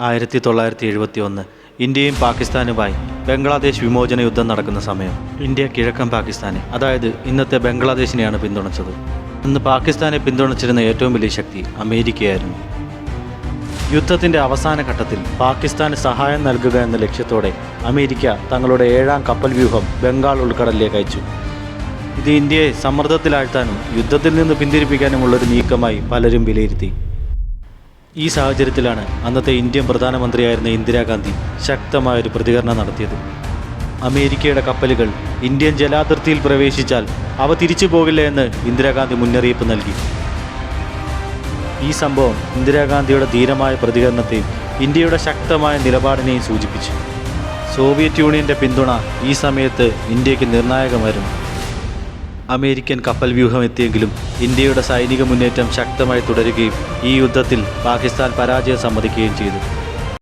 ആയിരത്തി തൊള്ളായിരത്തി എഴുപത്തി ഒന്ന് ഇന്ത്യയും പാകിസ്ഥാനുമായി ബംഗ്ലാദേശ് വിമോചന യുദ്ധം നടക്കുന്ന സമയം. ഇന്ത്യ കിഴക്കൻ പാകിസ്ഥാനെ അതായത് ഇന്നത്തെ ബംഗ്ലാദേശിനെയാണ് പിന്തുണച്ചത്. അന്ന് പാകിസ്ഥാനെ പിന്തുണച്ചിരുന്ന ഏറ്റവും വലിയ ശക്തി അമേരിക്കയായിരുന്നു. യുദ്ധത്തിന്റെ അവസാന ഘട്ടത്തിൽ പാകിസ്ഥാന് സഹായം നൽകുക എന്ന ലക്ഷ്യത്തോടെ അമേരിക്ക തങ്ങളുടെ ഏഴാം കപ്പൽ വ്യൂഹം ബംഗാൾ ഉൾക്കടലിലേക്ക് അയച്ചു. ഇത് ഇന്ത്യയെ സമ്മർദ്ദത്തിലാഴ്ത്താനും യുദ്ധത്തിൽ നിന്ന് പിന്തിരിപ്പിക്കാനുമുള്ളൊരു നീക്കമായി പലരും വിലയിരുത്തി. ഈ സാഹചര്യത്തിലാണ് അന്നത്തെ ഇന്ത്യൻ പ്രധാനമന്ത്രിയായിരുന്ന ഇന്ദിരാഗാന്ധി ശക്തമായൊരു പ്രതികരണം നടത്തിയത്. അമേരിക്കയുടെ കപ്പലുകൾ ഇന്ത്യൻ ജലാതിർത്തിയിൽ പ്രവേശിച്ചാൽ അവ തിരിച്ചു പോകില്ല എന്ന് ഇന്ദിരാഗാന്ധി മുന്നറിയിപ്പ് നൽകി. ഈ സംഭവം ഇന്ദിരാഗാന്ധിയുടെ ധീരമായ പ്രതികരണത്തെയും ഇന്ത്യയുടെ ശക്തമായ നിലപാടിനെയും സൂചിപ്പിച്ചു. സോവിയറ്റ് യൂണിയന്റെ പിന്തുണ ഈ സമയത്ത് ഇന്ത്യയ്ക്ക് നിർണായകമായിരുന്നു. അമേരിക്കൻ കപ്പൽ വ്യൂഹം എത്തിയെങ്കിലും ഇന്ത്യയുടെ സൈനിക മുന്നേറ്റം ശക്തമായി തുടരുകയും ഈ യുദ്ധത്തിൽ പാകിസ്ഥാൻ പരാജയം സമ്മതിക്കുകയും ചെയ്തു.